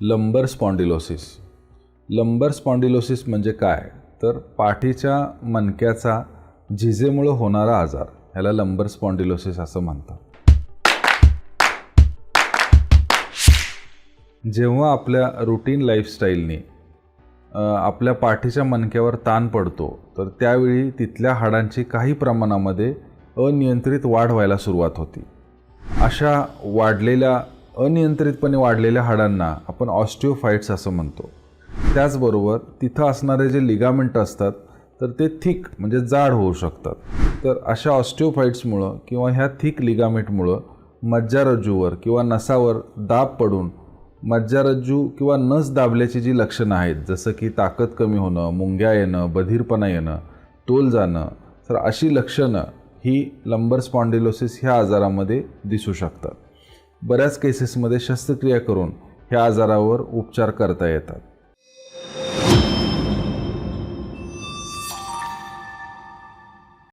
लंबर स्पॉन्डिलोसिस. लंबर स्पॉन्डिलोसिस म्हणजे काय? तर पाठीच्या मणक्याचा झिजेमुळं होणारा आजार ह्याला लंबर स्पॉन्डिलोसिस असं म्हणतात. जेव्हा आपल्या रुटीन लाईफस्टाईलने आपल्या पाठीच्या मणक्यावर ताण पडतो तर त्यावेळी तिथल्या हाडांची काही प्रमाणामध्ये अनियंत्रित वाढ व्हायला सुरुवात होती. अशा वाढलेल्या अनियंत्रितपणे वाढलेल्या हाडांना आपण ऑस्टिओफाईट्स असं म्हणतो. त्याचबरोबर तिथं असणारे जे लिगामेंट असतात तर ते थिक म्हणजे जाड होऊ शकतात. तर अशा ऑस्टिओफाईट्समुळं किंवा ह्या थिक लिगामेंटमुळं मज्जारज्जूवर किंवा नसावर दाब पडून मज्जारज्जू किंवा नस दाबल्याची जी लक्षणं आहेत जसं की ताकद कमी होणं मुंग्या येणं बधीरपणा येणं तोल जाणं तर अशी लक्षणं ही लंबर स्पॉन्डिलोसिस ह्या आजारामध्ये दिसू शकतात. बऱ्याच केसेसमध्ये शस्त्रक्रिया करून ह्या आजारावर उपचार करता येतात.